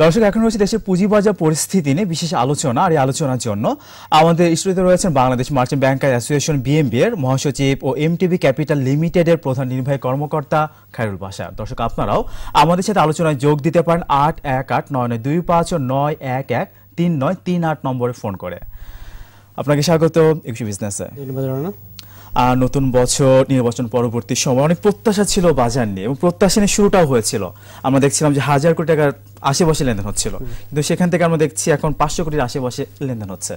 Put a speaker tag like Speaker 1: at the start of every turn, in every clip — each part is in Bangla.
Speaker 1: দর্শক, এখন রয়েছে দেশের পুঁজিবাজার পরিস্থিতি নিয়ে বিশেষ আলোচনা আর এই আলোচনার জন্য আমাদের স্টুডিওতে রয়েছেন Bangladesh merchant banker association BMB এর মহাসচিব ও এমটিবি ক্যাপিটাল লিমিটেডের প্রধান নির্বাহী কর্মকর্তা খায়রুল বাশার। দর্শক, আপনারাও আমাদের সাথে আলোচনায় যোগ দিতে পারেন আট এক আট নয় নয় দুই পাঁচ নয় এক এক তিন নয় তিন আট নম্বরে ফোন করে। আপনাকে স্বাগত, একুশে বিজনেসে।
Speaker 2: ধন্যবাদ
Speaker 1: নতুন বছর নির্বাচন পরবর্তী সময় অনেক প্রত্যাশা ছিল বাজার নিয়ে এবং প্রত্যাশা নিয়ে শুরুটাও হয়েছিল। আমরা দেখছিলাম যে হাজার কোটি টাকার আশেপাশে লেনদেন হচ্ছিল। কিন্তু সেখান থেকে আমরা দেখছি এখন পাঁচশো কোটির আশেপাশে লেনদেন হচ্ছে।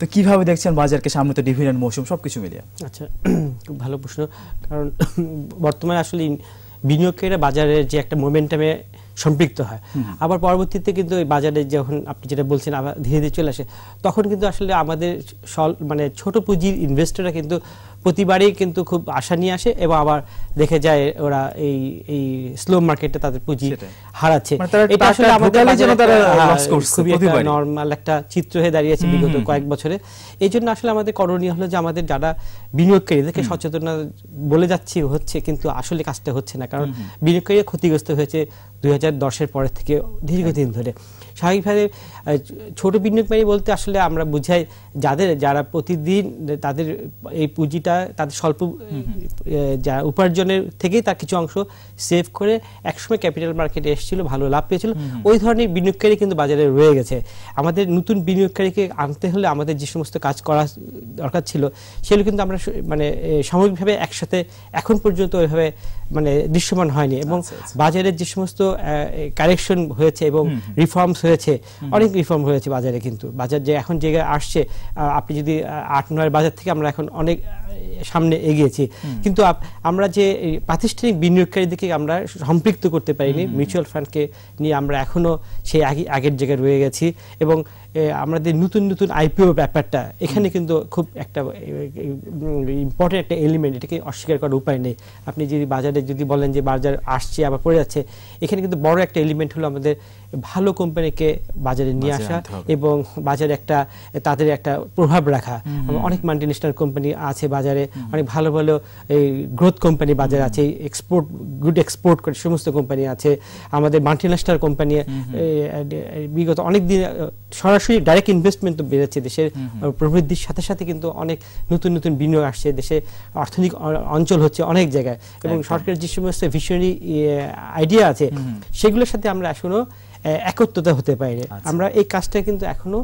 Speaker 1: তো কীভাবে দেখছেন বাজারকে সামনে তো ডিভিডেন্ড মৌসুম সবকিছু মিলিয়ে?
Speaker 2: আচ্ছা খুব ভালো প্রশ্ন। কারণ বর্তমানে আসলে বিনিয়োগকারীরা বাজারের যে একটা মোমেন্টামে সম্পৃক্ত হয়। আবার পরবর্তীতে কিন্তু এই বাজারে যখন আপনি যেটা বলছেন আবার ধীরে ধীরে চলে আসে তখন কিন্তু আসলে আমাদের সল- মানে ছোট পুঁজির ইনভেস্টররা কিন্তু প্রতিবারই কিন্তু খুব আশা নিয়ে আসে এবং আবার দেখে যায় ওরা এই এই স্লো মার্কেটে তাদের পুঁজি হারাচ্ছে।
Speaker 1: মানে
Speaker 2: এটা আসলে আমাদের খুবই একটা। নর্মাল একটা চিত্র হয়ে দাঁড়িয়েছে বিগত কয়েক বছরে। এই জন্য আসলে আমাদের করণীয় হলো যে আমাদের যারা বিনিয়োগকারী এদেরকে সচেতন বলে যাচ্ছি হচ্ছে কিন্তু আসলে কাজটা হচ্ছে না। কারণ বিনিয়োগকারীরা ক্ষতিগ্রস্ত হয়েছে দুই হাজার দশের পরের থেকে দীর্ঘদিন ধরে। স্বাভাবিকভাবে ছোট বিনিয়োগকারী বলতে আসলে আমরা বুঝাই যাদের যারা প্রতিদিন তাদের এই পুঁজিটা তাদের স্বল্প যা উপার্জনের থেকেই তার কিছু অংশ সেভ করে একসময় ক্যাপিটাল মার্কেটে এসেছিল ভালো লাভ পেয়েছিল। ওই ধরনের বিনিয়োগকারী কিন্তু বাজারে রয়ে গেছে। আমাদের নতুন বিনিয়োগকারীকে আনতে হলে আমাদের যে সমস্ত কাজ করা দরকার ছিল সেগুলো কিন্তু আমরা মানে এ, সাময়িকভাবে একসাথে এখন পর্যন্ত ওইভাবে মানে দৃশ্যমান হয়নি। এবং
Speaker 1: আচ্ছা, আচ্ছা।
Speaker 2: বাজারের যে সমস্ত কারেকশন হয়েছে এবং রিফর্মস হয়েছে অনেক রিফর্ম হয়েছে বাজারে কিন্তু। বাজার যে এখন যে আসছে আপনি যদি আট নয় বাজার থেকে আমরা এখন অনেক সামনে এগিয়েছি। কিন্তু আমরা যে প্রাতিষ্ঠানিক বিনিয়োগকারীদেরকে আমরা সম্পৃক্ত করতে পারিনি মিউচুয়াল ফান্ডকে নিয়ে আমরা এখনও সেই আগে- আগের জায়গায় রয়ে গেছি এবং আমাদের নতুন নতুন আইপিও ব্যাপারটা এখানে কিন্তু খুব একটা ইম্পর্টেন্ট একটা এলিমেন্ট এটাকে অস্বীকার করার উপায় নেই। আপনি যদি বাজারে যদি বলেন যে বাজার আসছে আবার পড়ে যাচ্ছে এখানে কিন্তু বড় একটা এলিমেন্ট হলো আমাদের ভালো কোম্পানিকে বাজারে নিয়ে আসা এবং বাজারে একটা তাদের একটা প্রভাব রাখা। অনেক মাল্টিনেশনাল কোম্পানি আছে বাজারে অনেক ভালো ভালো এই গ্রোথ কোম্পানি বাজারে আছে এক্সপোর্ট গুড এক্সপোর্ট করে সমস্ত কোম্পানি আছে আমাদের মাল্টিনেশনাল কোম্পানি বিগত অনেক দিন সরাসরি ডাইরেক্ট ইনভেস্টমেন্ট তো বেড়েছে দেশের প্রবৃদ্ধির সাথে সাথে কিন্তু অনেক নতুন নতুন বিনিয়োগ আসছে দেশে অর্থনৈতিক অঞ্চল হচ্ছে অনেক জায়গায়। এবং সরকারের যে সমস্ত ভিশনারি আইডিয়া আছে সেগুলোর সাথে আমরা আহ, একত্রতা হতে পারিনি
Speaker 1: আচ্ছা।
Speaker 2: আমরা এই কাজটা কিন্তু এখনও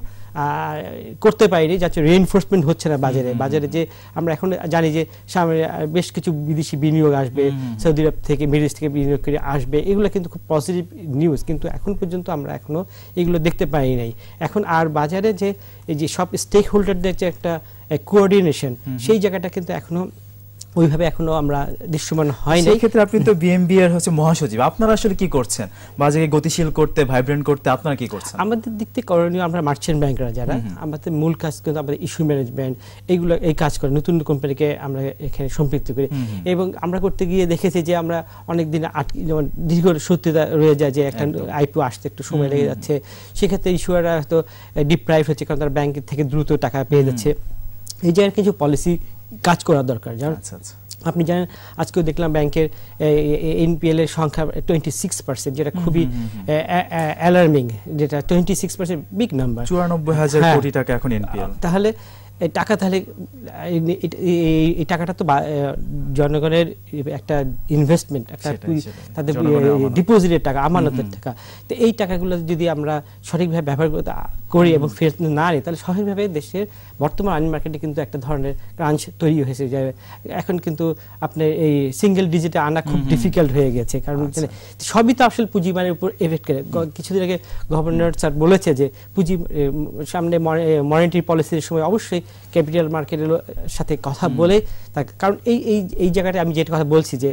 Speaker 2: করতে পারিনি যাচ্ছে রিএনফোর্সমেন্ট হচ্ছে না বাজারে। বাজারে যে আমরা এখন জানি যে সামনে বেশ কিছু বিদেশি বিনিয়োগ আসবে সৌদি আরব থেকে মিডল ইস্ট থেকে বিনিয়োগ করে আসবে। এগুলো কিন্তু খুব পজিটিভ নিউজ কিন্তু এখন পর্যন্ত আমরা এখনও এগুলো দেখতে পাই নাই। এখন আর বাজারে যে এই যে সব স্টেক হোল্ডারদের যে একটা কোঅর্ডিনেশন সেই জায়গাটা কিন্তু এখনও ওইভাবে এখনও আমরা দৃশ্যমান হয়
Speaker 1: সেই ক্ষেত্রে আপনি তো বিএমবি এর হচ্ছে মহাসচিব। আপনারা আসলে কি করছেন? বাজারকে গতিশীল করতে ভাইব্রেন্ট করতে আপনারা কি করছেন?
Speaker 2: আমাদের দিক থেকে করণীয় আমরা মার্চেন্ট ব্যাংকরা যারা আমাদের মূল কাজ কিন্তু আমাদের ইস্যু ম্যানেজমেন্ট এইগুলো এই কাজ করে নতুন কোম্পানিকে আমরা এখানে সম্পৃক্ত করি। এবং আমরা করতে গিয়ে দেখেছি যে আমরা অনেক দিন আটকে যেমন দীর্ঘ সত্যতা রয়ে যায় যে একটা আইপিও আসতে একটু সময় লেগে যাচ্ছে। সেক্ষেত্রে ইস্যুয়াররা হয়তো ডিপ্রাইভ হচ্ছে কারণ তারা ব্যাংকের থেকে দ্রুত টাকা পেয়ে যাচ্ছে। এই জায়গায় কিছু পলিসি কাজ করা দরকার। যেমন
Speaker 1: আচ্ছা আচ্ছা।
Speaker 2: আপনি জানেন আজকেও দেখলাম ব্যাংকের এনপিএল এর সংখ্যা টোয়েন্টি সিক্স পার্সেন্ট যেটা খুবই অ্যালার্মিং যেটা twenty six percent big number
Speaker 1: চুরানব্বই হাজার
Speaker 2: হ্যাঁ।
Speaker 1: কোটি টাকা এখন এনপিএল
Speaker 2: তাহলে এই টাকা তাহলে এই- টাকাটা তো জনগণের একটা ইনভেস্টমেন্ট একটা। তাদের ডিপোজিটের টাকা আমানতের টাকা। তো এই টাকাগুলো যদি আমরা সঠিকভাবে ব্যবহার করি এবং ফেরত না নিই তাহলে সঠিকভাবে দেশের বর্তমান আইন মার্কেটে কিন্তু একটা ধরনের ক্রাঞ্চ তৈরি হয়েছে। যে এখন কিন্তু আপনার এই সিঙ্গেল ডিজিটে আনা খুব ডিফিকাল্ট হয়ে গেছে। কারণ
Speaker 1: আচ্ছা।
Speaker 2: সবই তো আসলে পুঁজিমানের উপর এফেক্ট করে। কিছুদিন আগে গভর্নর স্যার বলেছে যে পুঁজি সামনে মনিটারি পলিসির সময় অবশ্যই ক্যাপিটাল মার্কেটের সাথে কথা বলে তার কারণ এই এই এই জায়গাটা আমি যেটা কথা বলছি যে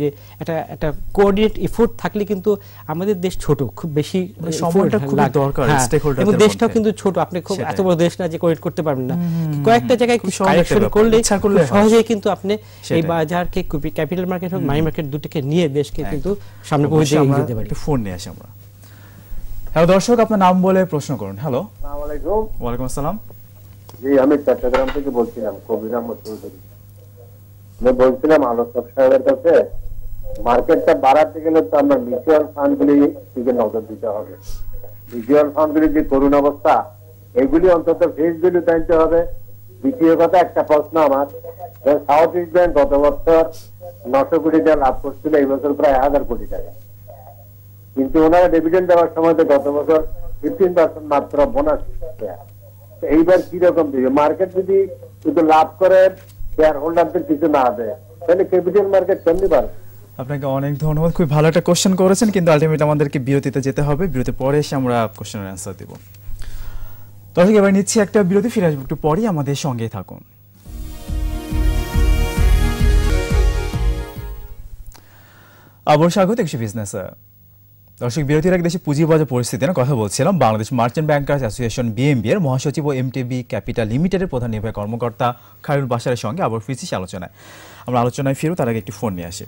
Speaker 2: যে একটা একটা কোঅর্ডিনেট এফোর্ট থাকলে কিন্তু আমাদের দেশ ছোট খুব বেশি
Speaker 1: মানে সময়টা
Speaker 2: effort
Speaker 1: খুবই
Speaker 2: লাগে।
Speaker 1: দরকার
Speaker 2: হ্যাঁ, এবং দেশটাও কিন্তু ছোট আপনি খুব এত বড় দেশ না যে কোঅর্ডিনেট করতে পারবেন না। কয়েকটা জায়গায়
Speaker 1: খুব
Speaker 2: কারেকশন করলে
Speaker 1: ইচ্ছা করলে
Speaker 2: খুব। সহজেই কিন্তু আপনি এই। বাজারকে ক্যাপিটাল মার্কেট হোক মানি মার্কেট দুটোকে নিয়ে দেশকে কিন্তু সামনে পৌঁছে যেতে পারি।
Speaker 1: একটু ফোন নিয়ে আসি আমরা। হ্যালো দর্শক আপনার নাম বলে প্রশ্ন করুন। হ্যালো।
Speaker 3: আসসালামু আলাইকুম।
Speaker 1: ওয়ালাইকুম আসসালাম।
Speaker 3: জি, আমি চট্টগ্রাম থেকে বলছিলাম, কবির আহমদ চৌধুরী আমি বলছিলাম আলোচক সাহেবের কাছে, মার্কেটটা বাড়াতে গেলে তো আমরা মিউচুয়াল ফান্ড গুলি দিকে নজর দিতে হবে। মিউচুয়াল ফান্ড গুলি যে করুণ অবস্থা, এগুলি অন্তত ফেস ভ্যালু জানতে হবে। দ্বিতীয় কথা, একটা প্রশ্ন আমার সাউথ ইস্ট ব্যাংক গত বছর নশো কোটি টাকা লাভ করছিল, এই বছর প্রায় হাজার কোটি টাকা। কিন্তু ওনারা ডিভিডেন্ড দেওয়ার সময় গত বছর ফিফটিন পার্সেন্ট মাত্র বোনাস এইবার কি রকম দিবে? মার্কেট যদি শুধু লাভ করে শেয়ার হোল্ডারদের কিছু না দেয়, তাহলে ক্যাপিটাল মার্কেট কেমনি বাড়বে?
Speaker 1: আপনাকে অনেক ধন্যবাদ। খুব ভালো একটা কোশ্চেন করেছেন, কিন্তু আলটিমেটলি আমাদেরকে বিরতিতে যেতে হবে। বিরতির পরে এসে আমরা কোশ্চেনের অ্যান্সার দেব। দর্শক এবার নিচ্ছি একটা বিরতি, ফিরে আসব একটু পরেই। আমাদের সঙ্গে থাকুন। আবার স্বাগত, একশো বিজনেস দর্শক বিরতির আগে দেশে পুঁজিবাজার পরিস্থিতি নিয়ে কথা বলছিলাম। Bangladesh merchant bankers association BMB এর মহাসচিব ও এমটিবি ক্যাপিটাল লিমিটেডের প্রধান নির্বাহী কর্মকর্তা খায়রুল বাসারের সঙ্গে আবার ফিরছি আলোচনায়। আমরা আলোচনায় ফিরব তার আগে একটি ফোন নিয়ে আসি।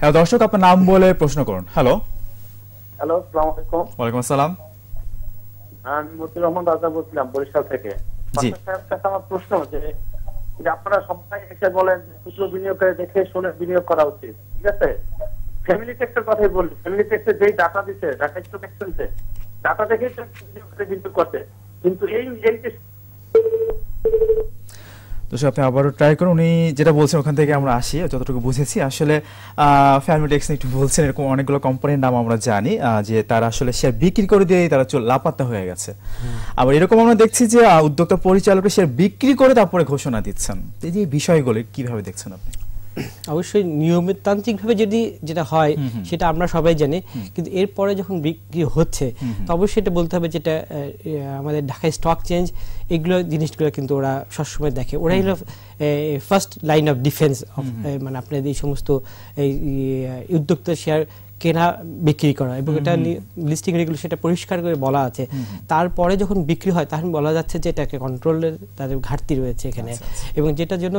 Speaker 1: হ্যাঁ দর্শক আপনার নাম বলে প্রশ্ন করুন। হ্যালো।
Speaker 4: হ্যালো আসসালামু আলাইকুম।
Speaker 1: ওয়ালাইকুম আসসালাম।
Speaker 4: আমি মতিউর রহমান রাজা বলছিলাম বরিশাল থেকে।
Speaker 1: জি।
Speaker 4: সাহেব আমার প্রশ্ন যে যে আপনারা সবাই এসে বলেন খুচরো বিনিয়োগকারী দেখে শুনে বিনিয়োগ করা উচিত ঠিক আছে? ফ্যামিলি টেক্সের কথাই বললি ফ্যামিলি টেক্সে যেই ডাটা দিচ্ছে ডাটা এক্সচেঞ্জে ডাটা দেখেই তো করছে। কিন্তু এই এই যে
Speaker 1: দর্শক আপনি আবারও ট্রাই করুন। উনি যেটা বলছেন ওখান থেকে আমরা আসি যতটুকু বুঝেছি। আসলে ফ্যামিলিটেক্স একটু বলছেন এরকম অনেকগুলো কোম্পানির নাম আমরা জানি আহ, যে তারা আসলে শেয়ার বিক্রি করে দিয়ে তারা চল লাপাত্তা হয়ে গেছে। আবার এরকম আমরা দেখছি যে উদ্যোক্তা পরিচালকের শেয়ার বিক্রি করে তারপরে ঘোষণা দিচ্ছেন। এই যে বিষয়গুলো কীভাবে দেখছেন আপনি?
Speaker 2: অবশ্যই নিয়মতান্ত্রিক ভাবে যদি যেটা হয় সেটা আমরা সবাই জানি। কিন্তু এরপরে যখন বিক্রি হচ্ছে তো অবশ্যই এটা বলতে হবে যেটা আমাদের ঢাকায় স্টক চেঞ্জ এগুলো জিনিসগুলো কিন্তু ওরা সবসময় দেখে। ওরাই হলো ফার্স্ট লাইন অফ ডিফেন্স মানে আপনাদের এই সমস্ত এই, উদ্যোক্তা শেয়ার কেনা বিক্রি করা এবং এটা লিস্টিং রেগুলেশন এটা পরিষ্কার করে বলা আছে। তারপরে যখন বিক্রি হয় তখন বলা যাচ্ছে যে এটাকে কন্ট্রোলের তাদের ঘাটতি রয়েছে এখানে। এবং যেটার জন্য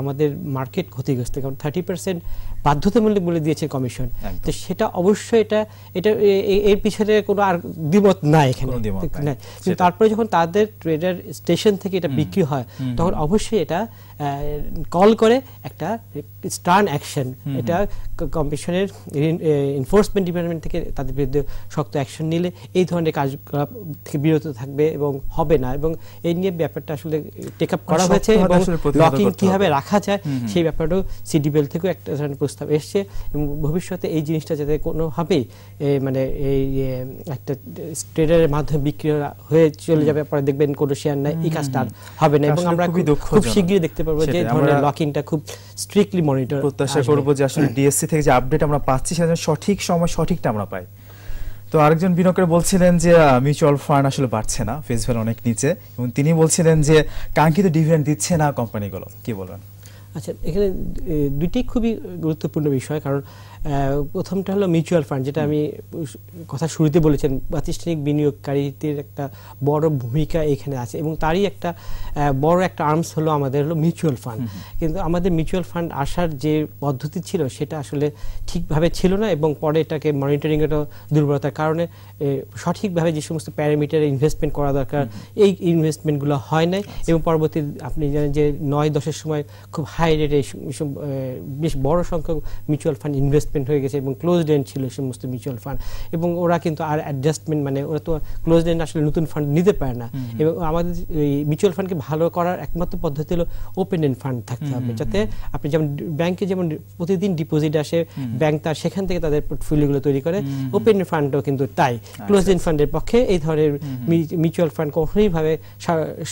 Speaker 2: আমাদের মার্কেট ক্ষতিগ্রস্ত কারণ থার্টি পার্সেন্ট বাধ্যতামূলক বলে দিয়েছে কমিশন তো সেটা অবশ্যই এটা এটা এর পিছনে কোনো আর দ্বিমত নাই এখানে। কিন্তু তারপরে যখন তাদের ট্রেডার স্টেশন থেকে এটা বিক্রি হয় তখন অবশ্যই এটা কল করে একটা স্টার্ন অ্যাকশন এটা কমিশনের এনফোর্সমেন্ট ডিপার্টমেন্ট থেকে তাদের বিরুদ্ধে শক্ত অ্যাকশন নিলে এই ধরনের কাজকলাপ থেকে বিরত থাকবে এবং হবে না এবং এই নিয়ে ব্যাপারটা আসলে টেক আপ করা হয়েছে এবং লকিং কীভাবে রাখা যায় সেই ব্যাপারটাও সিডিবেল থেকেও একটা ধরনের প্রস্তাব এসছে এবং ভবিষ্যতে এই জিনিসটা যাতে কোনোভাবেই মানে এই একটা ট্রেডারের মাধ্যমে বিক্রি হয়ে চলে যাবে পরে দেখবেন কোনো শেয়ার নাই এই কাজটা হবে না এবং আমরা খুব- খুব শীঘ্রই দেখতে পারব যে ধরনের লকিংটা খুব স্ট্রিক্টলি মনিটর
Speaker 1: প্রত্যাশা করব যে আসলে ডিএসসি থেকে যে আপডেট আমরা পাচ্ছি সেটা যেন সঠিক সময় সঠিকটা আমরা পাই। তো আরেকজন বিনিয়োগকারী বলছিলেন যে মিউচুয়াল ফান্ড আসলে বাড়ছে না ফেস ভ্যালু অনেক নিচে। এবং তিনি বলছিলেন যে কাঙ্ক্ষিত ডিভিডেন্ড দিচ্ছে না কোম্পানিগুলো কি বলবেন?
Speaker 2: আচ্ছা এখানে দুটি দুইটি খুবই গুরুত্বপূর্ণ বিষয়। কারণ প্রথমটা হলো মিউচুয়াল ফান্ড যেটা আমি কথা শুরুতে বলেছেন প্রাতিষ্ঠানিক বিনিয়োগকারীদের একটা বড় ভূমিকা এখানে আছে এবং তারই একটা বড় একটা আর্মস হলো আমাদের হলো মিউচুয়াল ফান্ড কিন্তু আমাদের মিউচুয়াল ফান্ড আসার যে পদ্ধতি ছিল সেটা আসলে ঠিকভাবে ছিল না এবং পরে এটাকে মনিটরিং এর দুর্বলতার কারণে সঠিকভাবে যে সমস্ত প্যারামিটারে ইনভেস্টমেন্ট করা দরকার এই ইনভেস্টমেন্টগুলো হয় নাই এবং পরবর্তী আপনি জানেন যে নয় দশের সময় খুব হাই রেটে বেশ বড় সংখ্যক মিউচুয়াল ফান্ড ইনভেস্টমেন্ট হয়ে গেছে এবং ক্লোজ এন্ড ছিল সমস্ত মিউচুয়াল ফান্ড এবং ওরা কিন্তু আর অ্যাডজাস্টমেন্ট মানে ওরা তো ক্লোজ এন্ড আসলে নতুন ফান্ড নিতে পারে না। এবং আমাদের এই মিউচুয়াল ফান্ডকে ভালো করার একমাত্র পদ্ধতি হলো ওপেন এন্ড ফান্ড থাকতে হবে। যাতে আপনি যেমন ব্যাংকে যেমন প্রতিদিন ডিপোজিট আসে ব্যাংক তার সেখান থেকে তাদের পোর্টফোলিওগুলো তৈরি করে ওপেন ফান্ডও কিন্তু তাই। ক্লোজ এন্ড ফান্ডের পক্ষে এই ধরনের মিউচুয়াল ফান্ড কখনোই ভাবে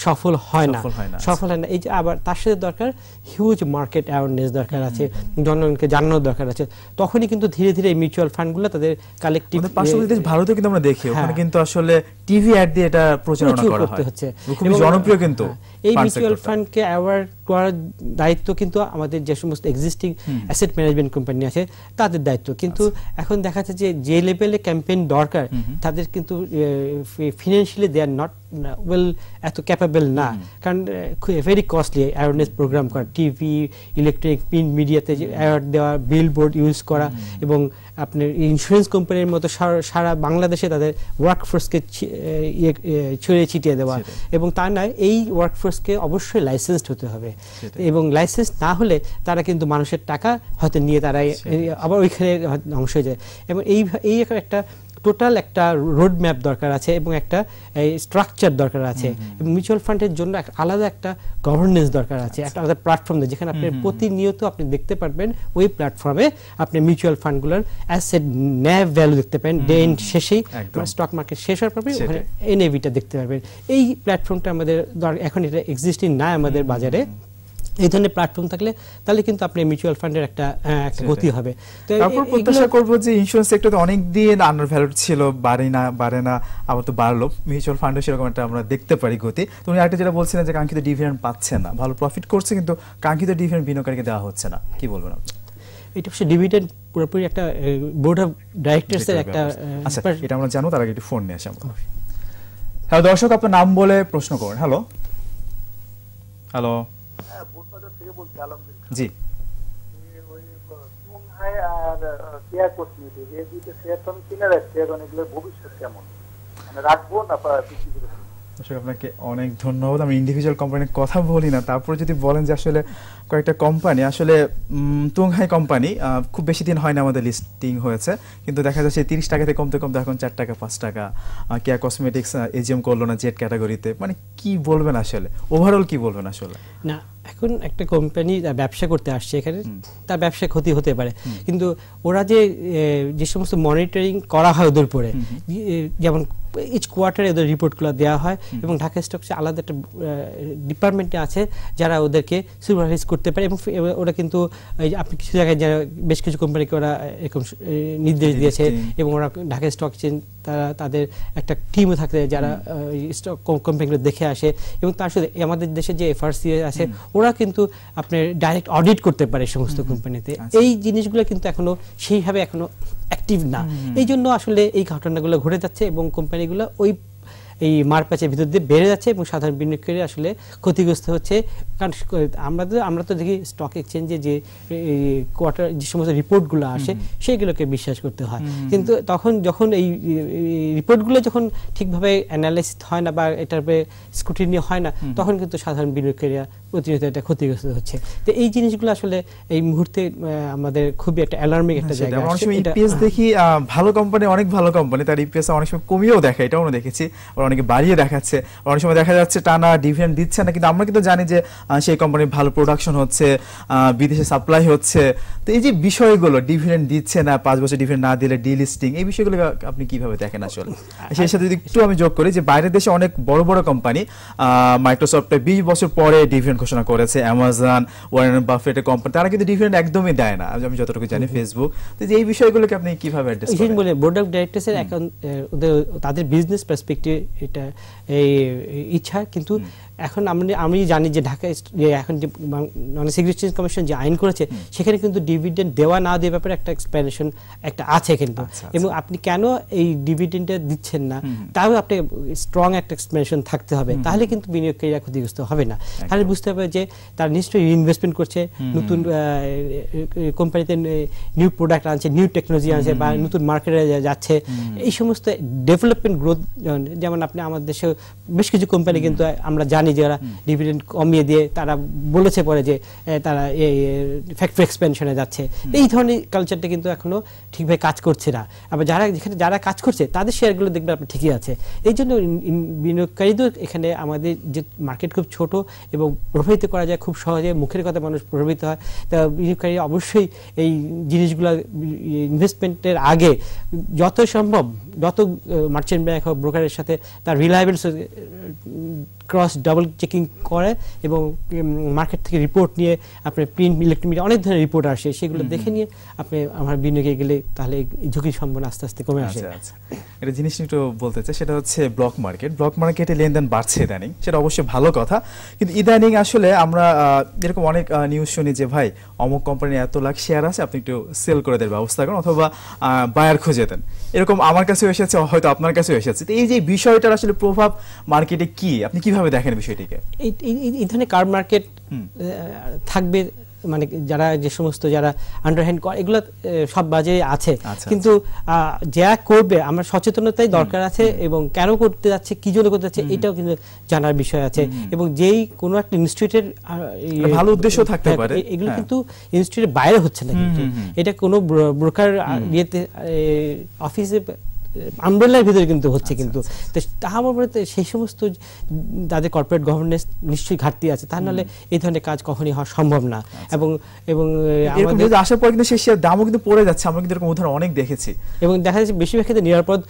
Speaker 2: সফল হয় না।
Speaker 1: সফল হয় না, আচ্ছা।
Speaker 2: সফল হয় না। এই যে আবার তার সাথে দরকার হিউজ মার্কেট অ্যাওয়ারনেস দরকার আছে জনগণকে জানানোর দরকার আছে। তখনই কিন্তু ধীরে ধীরে মিউচুয়াল ফান্ডগুলো তাদের কালেকটিভ
Speaker 1: আমাদের পার্শ্ববর্তী দেশ ভারতেও কিন্তু আমরা দেখি ওখানে
Speaker 2: হ্যাঁ।
Speaker 1: কিন্তু আসলে টিভি অ্যাড দিয়ে এটা প্রচারণা করা হয়।
Speaker 2: হচ্ছে।
Speaker 1: খুবই জনপ্রিয় কিন্তু।
Speaker 2: হ্যাঁ, এই মিউচুয়াল। ফান্ডকে অ্যাওয়ার্ড করার দায়িত্ব কিন্তু আমাদের যে সমস্ত এক্সিস্টিং অ্যাসেট ম্যানেজমেন্ট কোম্পানি আছে তাদের দায়িত্ব। কিন্তু
Speaker 1: আচ্ছা।
Speaker 2: এখন দেখা যাচ্ছে যে যে লেভেলে ক্যাম্পেইন দরকার তাদের কিন্তু financially they are not well এত ক্যাপাবল না। কারণ ভেরি কস্টলি অ্যাওয়ারনেস প্রোগ্রাম করা টিভি ইলেকট্রনিক প্রিন্ট মিডিয়াতে যে অ্যাওয়ার্ড দেওয়া বিল বোর্ড ইউজ করা এবং আপনার ইন্স্যুরেন্স কোম্পানির মতো সারা- সারা বাংলাদেশে তাদের ওয়ার্কফোর্সকে ছড়িয়ে ছিটিয়ে দেওয়া এবং তা নয় এই ওয়ার্কফোর্স ফোর্সকে অবশ্যই লাইসেন্সড হতে হবে। এবং লাইসেন্স না হলে তারা কিন্তু মানুষের টাকা হয়তো নিয়ে তারা আবার ওইখানে অংশ হয়ে যায়। এবং এই এই একটা টোটাল একটা রোড ম্যাপ দরকার আছে এবং একটা স্ট্রাকচার দরকার আছে। এবং মিউচুয়াল ফান্ডের জন্য আলাদা একটা গভর্নেন্স দরকার আছে একটা আলাদা প্ল্যাটফর্ম যেখানে আপনি প্রতিনিয়ত আপনি দেখতে পারবেন ওই প্ল্যাটফর্মে আপনি মিউচুয়াল ফান্ডগুলোর অ্যাসেট ন্যাভ ভ্যালু দেখতে পাবেন। ডে এন্ড শেষেই স্টক মার্কেট শেষ হওয়ার পরে ওখানে এনএভিটা দেখতে পারবেন। এই প্ল্যাটফর্মটা আমাদের দর- এখন এটা এক্সিস্টিং না আমাদের বাজারে। এই ধরনের প্ল্যাটফর্ম থাকলে তাহলে কিন্তু আপনি মিউচুয়াল ফান্ডের একটা। গতি হবে।
Speaker 1: তারপর প্রত্যাশা করব যে ইন্স্যুরেন্স সেক্টরে অনেক দিন আন্ডার ভ্যালুড ছিল বাড়ে না বাড়ে না আবার তো বাড়লো। মিউচুয়াল ফান্ডে সেরকম একটা আমরা দেখতে পারি গতি। তুমি একটা যেটা বলছিলেন যে কাঙ্ক্ষিত ডিভিডেন্ড পাচ্ছে না ভালো প্রফিট করছে কিন্তু কাঙ্ক্ষিত ডিভিডেন্ড বিনিয়োগকারীকে দেওয়া হচ্ছে না। কি বলবেন আপনি?
Speaker 2: এটা হচ্ছে ডিভিডেন্ড পুরোপুরি একটা বোর্ড অফ ডাইরেক্টরস এর একটা
Speaker 1: আচ্ছা এটা আমরা জানো তার আগে একটু ফোন নিয়ে আসি আমরা। হ্যালো দর্শক আপনার নাম বলে প্রশ্ন করুন। হ্যালো। হ্যালো।
Speaker 5: হ্যাঁ থেকে বলছি আলমগীর
Speaker 1: জি।
Speaker 5: ওই তুমহাই আর কেয়ার কসমেটিক এই দুইটা শেয়ার তো আমি কিনে রাখছি এখন এগুলোর ভবিষ্যৎ কেমন? মানে রাখব না বিক্রি করে দেবো?
Speaker 1: আপনাকে অনেক ধন্যবাদ। আমি ইন্ডিভিজুয়াল কোম্পানির কথা বলি না তারপরে যদি বলেন যে আসলে কয়েকটা কোম্পানি আসলে তুংহাই কোম্পানি আহ, খুব বেশি দিন হয় না আমাদের লিস্টিং হয়েছে কিন্তু দেখা যাচ্ছে তিরিশ টাকাতে কমতে কমতে এখন চার টাকা পাঁচ টাকা কেয়া কসমেটিক্স এজিএম করল না জেড ক্যাটাগরিতে মানে কি বলবেন আসলে? ওভারঅল কি বলবেন আসলে?
Speaker 2: না এখন একটা কোম্পানি ব্যবসা করতে আসছে এখানে তার ব্যবসা ক্ষতি হতে পারে। কিন্তু ওরা যে যে সমস্ত মনিটরিং করা হয় ওদের উপরে যেমন ইচ কোয়ার্টারে ওদের রিপোর্টগুলো দেওয়া হয় এবং ঢাকা স্টকসে আলাদা একটা ডিপার্টমেন্টে আছে যারা ওদেরকে সুপারভাইজ করতে পারে এবং ওরা কিন্তু আপনি কিছু জায়গায় যারা বেশ কিছু কোম্পানিকে ওরা এরকম নির্দেশ দিয়েছে এবং ওরা ঢাকা স্টক এক্সচেঞ্জ তারা তাদের একটা টিমও থাকে যারা স্টক কোম্পানিগুলো দেখে আসে এবং তার সাথে আমাদের দেশে যে এফআরসি আছে ওরা কিন্তু আপনার ডাইরেক্ট অডিট করতে পারে সমস্ত কোম্পানিতে
Speaker 1: আচ্ছা।
Speaker 2: এই জিনিসগুলো কিন্তু এখনও সেইভাবে এখনও অ্যাক্টিভ না। এই জন্য আসলে এই ঘটনাগুলো ঘটে যাচ্ছে এবং কোম্পানিগুলো ওই এই মারপ্যাচের ভিতর দিয়ে বেড়ে যাচ্ছে এবং সাধারণ বিনিয়োগকারী আসলে ক্ষতিগ্রস্ত হচ্ছে। কারণ আমরা তো আমরা তো দেখি স্টক এক্সচেঞ্জে যে কোয়ার্টার যে সমস্ত রিপোর্টগুলো আসে সেইগুলোকে বিশ্বাস করতে হয়। কিন্তু তখন যখন এই রিপোর্টগুলো যখন ঠিকভাবে অ্যানালাইসিস হয় না বা এটার স্কুটিনি হয় না তখন কিন্তু সাধারণ বিনিয়োগকারীরা প্রতিনিয়ত এটা ক্ষতিগ্রস্ত হচ্ছে। তো এই জিনিসগুলো আসলে এই মুহূর্তে আমাদের খুবই একটা অ্যালার্মিং একটা
Speaker 1: সেটাই।
Speaker 2: জায়গা
Speaker 1: অনেক সময় ইপিএস দেখি ভালো কোম্পানি অনেক ভালো কোম্পানি তার ইপিএস অনেক সময় কমিয়েও দেখায় এটাও আমরা দেখেছি। আবার অনেকে বাড়িয়ে দেখাচ্ছে। অনেক সময় দেখা যাচ্ছে টানা ডিভিডেন্ড দিচ্ছে না কিন্তু আমরা কিন্তু জানি যে সেই কোম্পানির ভালো প্রোডাকশন হচ্ছে বিদেশে সাপ্লাই হচ্ছে। তো এই যে বিষয়গুলো ডিভিডেন্ড দিচ্ছে না পাঁচ বছর ডিভিডেন্ড না দিলে ডিলিস্টিং এই বিষয়গুলো আপনি কীভাবে দেখেন আসলে? সেই সাথে যদি একটু আমি যোগ করি যে বাইরের দেশে অনেক বড় বড় কোম্পানি মাইক্রোসফট বিশ বছর পরে ডিভিডেন্ড ঘোষণা করেছে অ্যামাজন ওয়ারেন বাফেটের কোম্পানি তারা কিন্তু ডিভিডেন্ড একদমই দেয় না। আমি যতটুকু জানি ফেসবুক তো এই বিষয়গুলোকে আপনি কীভাবে অ্যাড্রেস
Speaker 2: করেন? বলে বোর্ড অফ ডিরেক্টরসের এখন তাদের বিজনেস পার্সপেক্টিভ এটা এই ইচ্ছা। কিন্তু এখন আমরা আমি জানি যে ঢাকা এখন মানে সিকিউরিটি কমিশন যে আইন করেছে সেখানে কিন্তু ডিভিডেন্ড দেওয়া না দেওয়ার ব্যাপারে একটা এক্সপ্লেনেশন একটা আছে কিন্তু।
Speaker 1: আচ্ছা,
Speaker 2: এবং আপনি কেন এই ডিভিডেন্ডটা দিচ্ছেন না? তাও আপনি স্ট্রং একটা এক্সপ্লেনেশন থাকতে হবে। তাহলে কিন্তু বিনিয়োগকারীরা ক্ষতিগ্রস্ত হবে না। তাহলে বুঝতে হবে যে তার নিশ্চয়ই ইনভেস্টমেন্ট করছে। নতুন কোম্পানিতে নিউ প্রোডাক্ট আনছে নিউ টেকনোলজি আনছে বা নতুন মার্কেটে যাচ্ছে। এই সমস্ত ডেভেলপমেন্ট গ্রোথ যেমন আপনি আমাদের দেশে বেশ কিছু কোম্পানি কিন্তু আমরা জানি ওরা ডিভিডেন্ড কমিয়ে দিয়ে তারা বলেছে পরে যে তারা এই ফ্যাক্টরি এক্সপেনশনে যাচ্ছে। এই ধরনের কালচারটা কিন্তু এখনও ঠিকভাবে কাজ করছে না। আবার যারা যেখানে যারা কাজ করছে তাদের শেয়ারগুলো দেখবেন আপনি ঠিকই আছে। এই জন্য বিনিয়োগকারীদের এখানে আমাদের যে মার্কেট খুব ছোট এবং প্রভাবিত করা যায় খুব সহজে মুখের কথা মানুষ প্রভাবিত হয় তা বিনিয়োগকারী অবশ্যই এই জিনিসগুলো ইনভেস্টমেন্টের আগে যত সম্ভব যত মার্চেন্ট ব্যাংক হোক ব্রোকারের সাথে তার রিলায়েবল ক্রস ডাবল চেকিং করে এবং মার্কেট থেকে রিপোর্ট নিয়ে আপনার প্রিন্ট ইলেকট্রনিক মিডিয়া অনেক ধরনের রিপোর্ট আসে সেগুলো দেখে নিয়ে আপনি আমার বিনিয়োগে গেলে তাহলে ঝুঁকির সম্ভাবনা আস্তে আস্তে কমে আসে।
Speaker 1: আচ্ছা আচ্ছা। এটা জিনিস একটু বলতে চাই সেটা হচ্ছে ব্লক মার্কেট ব্লক মার্কেটে লেনদেন বাড়ছে ইদানিং সেটা অবশ্যই ভালো কথা। কিন্তু ইদানিং আসলে আমরা এরকম অনেক নিউজ শুনি যে ভাই অমুক কোম্পানির এত লাখ শেয়ার আছে আপনি একটু সেল করে দেওয়ার ব্যবস্থা করেন অথবা বায়ার খুঁজে দেন। এরকম আমার কাছেও এসেছে হয়তো আপনার কাছেও এসেছে। তো এই যে বিষয়টার আসলে প্রভাব মার্কেটে কি? আপনি কীভাবে দেখেন বিষয়টিকে?
Speaker 2: এই ধরনের কার মার্কেট থাকবে মানে যারা যে সমস্ত যারা আন্ডারহ্যান্ড এগুলো সব বাজারে আছে।
Speaker 1: আচ্ছা,
Speaker 2: কিন্তু যা করবে আমরা সচেতনতাই দরকার আছে এবং কেন করতে যাচ্ছে কি জন্য করতে যাচ্ছে এটাও কিন্তু জানার বিষয় আছে। এবং যেই কোনো একটা ইনস্টিটিউটের
Speaker 1: ভালো উদ্দেশ্য থাকতে পারে।
Speaker 2: এগুলো
Speaker 1: হ্যাঁ।
Speaker 2: কিন্তু ইনস্টিটিউটের বাইরে হচ্ছে না কিন্তু। এটা কোনো ব্রোকার ইয়েতে অফিসে আমব্রেলার ভিতরে কিন্তু হচ্ছে
Speaker 1: আচ্ছা,
Speaker 2: কিন্তু। তো তা আমার মনে সেই সমস্ত তাদের কর্পোরেট গভর্নেন্স নিশ্চয়ই ঘাটতি আছে। তা নাহলে এই ধরনের কাজ কখনই হওয়া সম্ভব না। এবং এবং
Speaker 1: আচ্ছা। এরকম
Speaker 2: আমাদের
Speaker 1: আসার পর কিন্তু সেই শেয়ার দামও কিন্তু পড়ে যাচ্ছে। আমরা কিন্তু এরকম উদাহরণ অনেক দেখেছি।
Speaker 2: এবং দেখা যাচ্ছে বেশিরভাগ ক্ষেত্রে নিরাপদ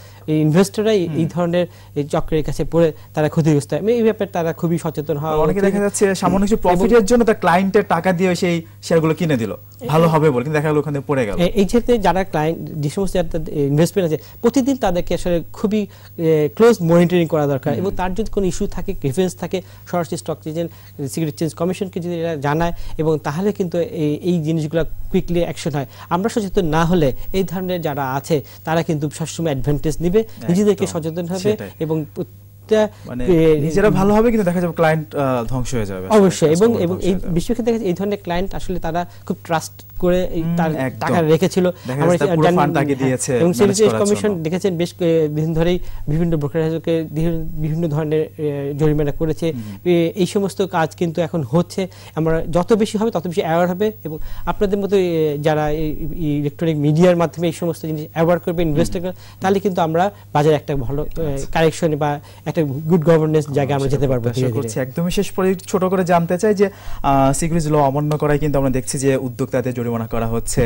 Speaker 2: ইনভেস্টররাই এই ধরনের চক্রের কাছে পড়ে তারা ক্ষতিগ্রস্ত হয়। এই ব্যাপারে তারা খুবই সচেতন হয়
Speaker 1: অনেকে দেখা যাচ্ছে সামান্য কিছু প্রফিটের জন্য তার ক্লায়েন্টের টাকা দিয়ে সেই শেয়ারগুলো কিনে দিল। ভালো হবে বলে কিন্তু দেখা গেল ওখানে পড়ে গেল।
Speaker 2: এই ক্ষেত্রে যারা ক্লায়েন্ট যে সমস্ত ইনভেস্টমেন্ট আছে প্রতিদিন তাদেরকে আসলে খুবই ক্লোজ মনিটরিং করা দরকার। এবং তার যদি কোনো ইস্যু থাকে গ্রিফেন্স থাকে সরাসরি স্টক এক্সচেঞ্জ সিকিউরিটি চেঞ্জ কমিশনকে যদি এরা জানায় এবং তাহলে কিন্তু এই- এই জিনিসগুলো কুইকলি অ্যাকশন হয়। আমরা সচেতন না হলে এই ধরনের যারা আছে তারা কিন্তু সবসময় অ্যাডভান্টেজ নিবে নিজেদেরকে সচেতন হবে এবং প্রত্যেকটা,
Speaker 1: মানে নিজেরা ভালো হবে কিন্তু দেখা যাবে ক্লায়েন্ট ধ্বংস হয়ে যাবে
Speaker 2: অবশ্যই এবং এবং এই
Speaker 1: যাবে।
Speaker 2: বিশ্বকে দেখা যাচ্ছে এই ধরনের ক্লায়েন্ট আসলে তারা খুব ট্রাস্ট করে। টাকা রেখেছিল। হ্যাঁ, এবং কমিশন দেখেছেন বেশ দিন ধরেই বিভিন্ন ব্রোকারেজকে বিভিন্ন ধরনের জরিমানা করেছে। এই সমস্ত কাজ কিন্তু এখন হচ্ছে। আমরা যত বেশি হবে তত বেশি অ্যাওয়ার হবে এবং আপনাদের মতো যারা ইলেকট্রনিক মিডিয়ার মাধ্যমে এই সমস্ত জিনিস অ্যাওয়ার করবে ইনভেস্ট করবে তাহলে কিন্তু আমরা বাজারে একটা ভালো কারেকশন বা একটা গুড গভর্নেন্স জায়গায় আমরা যেতে পারব
Speaker 1: করছি। একদমই শেষ পরে ছোট করে জানতে চাই যে সিকিউরিটিজ ল অমান্য করায় কিন্তু আমরা দেখছি যে উদ্যোক্তাদের জরিমানা করা হচ্ছে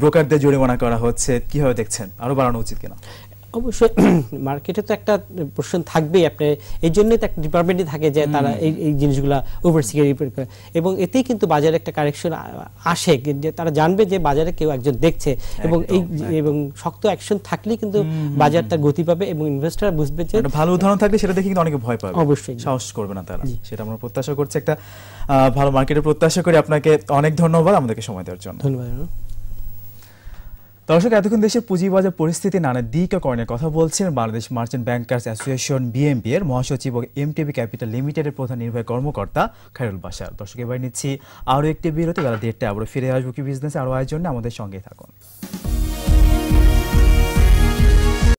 Speaker 1: ব্রোকারদের জরিমানা করা হচ্ছে কীভাবে দেখছেন? আরও বাড়ানো উচিত কিনা?
Speaker 2: অবশ্যই মার্কেটে তো একটা প্রশ্ন থাকবেই আপনি এই জন্যই তো একটা ডিপার্টমেন্টই থাকে যে তারা এই এই জিনিসগুলো ওভার সিকিউরিটি করে। এবং এতেই কিন্তু বাজারে একটা কারেকশন আসে যে তারা জানবে যে বাজারে কেউ একজন দেখছে। এবং এই এবং শক্ত অ্যাকশন থাকলেই কিন্তু বাজারটা গতি পাবে এবং ইনভেস্টররা বুঝবে যে
Speaker 1: ভালো উদাহরণ থাকলে সেটা দেখে কিন্তু অনেকে ভয় পাবে।
Speaker 2: অবশ্যই।
Speaker 1: সাহস করবে না তারা। সেটা আমরা প্রত্যাশা করছি। একটা ভালো মার্কেটের প্রত্যাশা করি। আপনাকে অনেক ধন্যবাদ আমাদেরকে সময় দেওয়ার জন্য।
Speaker 2: ধন্যবাদ
Speaker 1: দর্শক, এতক্ষণ দেশের পুঁজিবাজার পরিস্থিতি, নানা দিক করণের কথা বলছেন Bangladesh merchant bankers association BMB এর মহাসচিব এম টিভি ক্যাপিটাল লিমিটেডের প্রধান নির্বাহী কর্মকর্তা খায়রুল বাসার দর্শক, এবার নিচ্ছি আরও একটি বিরতি, বেলা দেড়টায় আবার ফিরে আসব কি বিজনেস আরও আয়োজনে আমাদের সঙ্গে থাকুন।